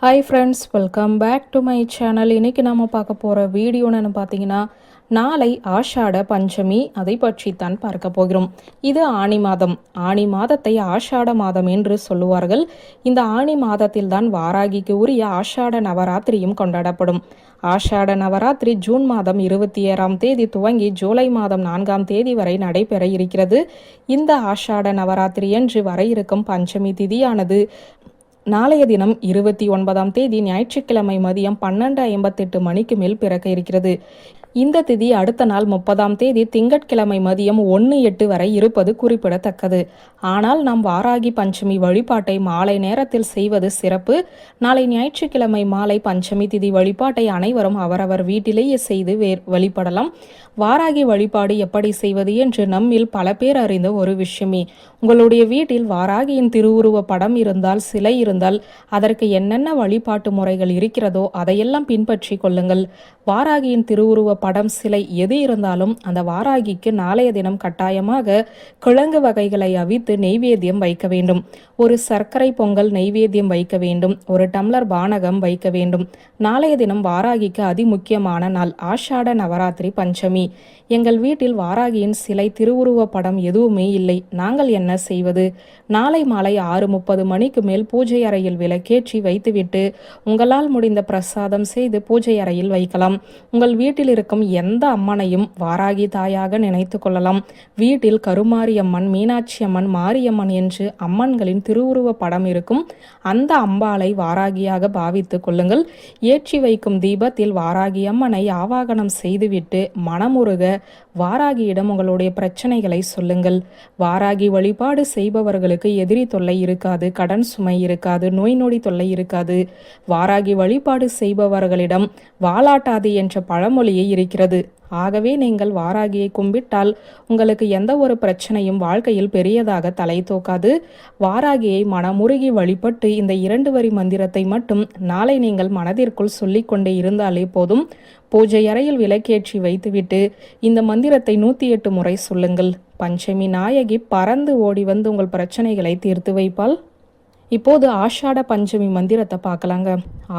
Hi friends welcome back to my channel இன்றைக்கி நம்ம பார்க்க போகிற வீடியோன்னு பார்த்தீங்கன்னா நாளை ஆஷாட பஞ்சமி அதை பற்றி தான் பார்க்க போகிறோம். இது ஆணி மாதம். ஆணி மாதத்தை ஆஷாட மாதம் என்று சொல்லுவார்கள். இந்த ஆணி மாதத்தில் தான் வாராகிக்கு உரிய ஆஷாட நவராத்திரியும் கொண்டாடப்படும். ஆஷாட நவராத்திரி ஜூன் மாதம் இருபத்தி ஏழாம் தேதி துவங்கி ஜூலை மாதம் நான்காம் தேதி வரை நடைபெற இருக்கிறது. இந்த ஆஷாட நவராத்திரி என்று வர இருக்கும் பஞ்சமி திதியானது நாளைய தினம் இருபத்தி ஒன்பதாம் தேதி ஞாயிற்றுக்கிழமை மதியம் பன்னெண்டு ஐம்பத்தெட்டு மணிக்கு மேல் பிறக்க இருக்கிறது. இந்த திதி அடுத்த நாள் முப்பதாம் தேதி திங்கட்கிழமை மதியம் ஒன்று எட்டு வரை இருப்பது குறிப்பிடத்தக்கது. ஆனால் நாம் வாராகி பஞ்சமி வழிபாட்டை மாலை நேரத்தில் செய்வது சிறப்பு. நாளை ஞாயிற்றுக்கிழமை மாலை பஞ்சமி திதி வழிபாட்டை அனைவரும் அவரவர் வீட்டிலேயே செய்து வேர் வழிபடலாம். வாராகி வழிபாடு எப்படி செய்வது என்று நம்மில் பல பேர் அறிந்த ஒரு விஷயமே. உங்களுடைய வீட்டில் வாராகியின் திருவுருவ படம் இருந்தால் சிலை இருந்தால் அதற்கு என்னென்ன வழிபாட்டு முறைகள் இருக்கிறதோ அதையெல்லாம் பின்பற்றி கொள்ளுங்கள். வாராகியின் திருவுருவ படம் சிலை எது இருந்தாலும் அந்த வாராகிக்கு நாளைய தினம் கட்டாயமாக கிழங்கு வகைகளை அவித்து நெய்வேத்தியம் வைக்க வேண்டும். ஒரு சர்க்கரை பொங்கல் நெய்வேத்தியம் வைக்க வேண்டும். ஒரு டம்ளர் பானகம் வைக்க வேண்டும். நாளைய தினம் வாராகிக்கு அதிமுக்கியமான நாள். ஆஷாட நவராத்திரி பஞ்சமி. எங்கள் வீட்டில் வாராகியின் சிலை திருவுருவ படம் எதுவுமே இல்லை. நாங்கள் என்ன செய்வது? நாளை மாலை ஆறு முப்பது மணிக்கு மேல் பூஜை அறையில் விளக்கேற்றி வைத்துவிட்டு உங்களால் முடிந்த பிரசாதம் செய்து பூஜை அறையில் வைக்கலாம். உங்கள் வீட்டில் இருக்கும் எந்த அம்மனையும் வாராகி தாயாக நினைத்து கொள்ளலாம். வீட்டில் கருமாரியம்மன் மீனாட்சி அம்மன் மாரியம்மன் என்று அம்மன்களின் திருவுருவ படம் இருக்கும். அந்த அம்பாளை வாராகியாக பாவித்துக் கொள்ளுங்கள். ஏற்றி வைக்கும் தீபத்தில் வாராகி அம்மனை ஆவாகனம் செய்துவிட்டு மனமுருக வாராகியிடம் உங்களுடைய பிரச்சனைகளை சொல்லுங்கள். வாராகி வழிபாடு செய்பவர்களுக்கு எதிரி தொல்லை இருக்காது கடன் சுமை இருக்காது நோய் நொடி தொல்லை இருக்காது. வாராகி வழிபாடு செய்பவர்களிடம் வாலாட்டாது என்ற பழமொழியே இருக்கிறது. ஆகவே நீங்கள் வாராகியை கும்பிட்டால் உங்களுக்கு எந்த ஒரு பிரச்சனையும் வாழ்க்கையில் பெரியதாக தலை தூக்காது. வாராகியை மனமுருகி வழிபட்டு இந்த இரண்டு வரி மந்திரத்தை மட்டும் நாளை நீங்கள் மனதிற்குள் சொல்லிக்கொண்டே இருந்தாலே போதும். பூஜை அறையில் விளக்கேற்றி வைத்துவிட்டு இந்த மந்திரத்தை நூற்றி எட்டு முறை சொல்லுங்கள். பஞ்சமி நாயகி பறந்து ஓடி வந்து உங்கள் பிரச்சனைகளை தீர்த்து வைப்பாள். இப்போது ஆஷாட பஞ்சமி மந்திரத்தை பார்க்கலாங்க.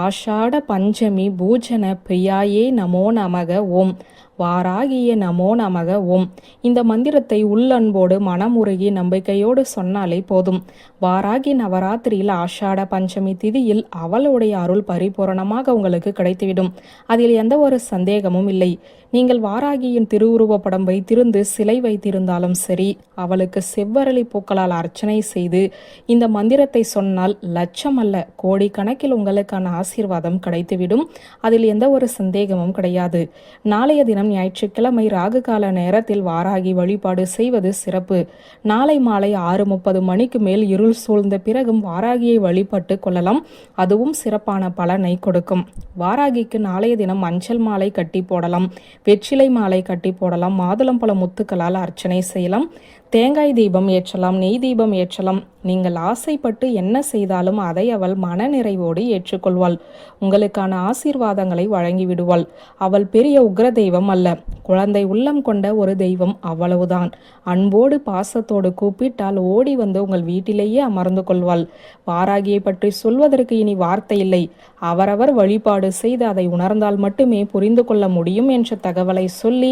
ஆஷாட பஞ்சமி பூஜன பிரியாயே நமோ நமக ஓம். வாராகிய நமோ நமக. ஓம். இந்த மந்திரத்தை உள்ளன்போடு மனமுருகி நம்பிக்கையோடு சொன்னாலே போதும். வாராகி நவராத்திரியில் ஆஷாட பஞ்சமி திதியில் அவளுடைய அருள் பரிபூரணமாக உங்களுக்கு கிடைத்துவிடும். அதில் எந்த ஒரு சந்தேகமும் இல்லை. நீங்கள் வாராகியின் திருவுருவப்படம் வைத்திருந்து சிலை வைத்திருந்தாலும் சரி அவளுக்கு செவ்வரளி பூக்களால் அர்ச்சனை செய்து இந்த மந்திரத்தை சொன்னால் லட்சம் அல்ல கோடிக்கணக்கில் உங்களுக்கான ஆசீர்வாதம் கிடைத்துவிடும். அதில் எந்த ஒரு சந்தேகமும் கிடையாது. நாளைய தினம் தினம் ஞாயிற்றுக்கிழமை ராகு கால நேரத்தில் வாராகி வழிபாடு செய்வது சிறப்பு. நாளை மாலை ஆறு முப்பது மணிக்கு மேல் இருள் சூழ்ந்த பிறகும் வாராகியை வழிபட்டு கொள்ளலாம். அதுவும் சிறப்பான பலனை கொடுக்கும். வாராகிக்கு நாளைய தினம் மஞ்சள் மாலை கட்டி போடலாம். வெற்றிலை மாலை கட்டி போடலாம். மாதுளம்பழ முத்துக்களால் அர்ச்சனை செய்யலாம். தேங்காய் தீபம் ஏற்றலாம் நெய் தீபம் ஏற்றலாம். நீங்கள் ஆசைப்பட்டு என்ன செய்தாலும் அதை அவள் மனநிறைவோடு ஏற்றுக்கொள்வாள். உங்களுக்கான ஆசீர்வாதங்களை வழங்கிவிடுவாள். அவள் பெரிய உக்ர தெய்வம் அல்ல. குழந்தை உள்ளம் கொண்ட ஒரு தெய்வம் அவ்வளவுதான். அன்போடு பாசத்தோடு கூப்பிட்டால் ஓடி வந்து உங்கள் வீட்டிலேயே அமர்ந்து கொள்வாள். வாராகியை பற்றி சொல்வதற்கு இனி வார்த்தை இல்லை. அவரவர் வழிபாடு செய்து அதை உணர்ந்தால் மட்டுமே புரிந்து கொள்ள முடியும் என்ற தகவலை சொல்லி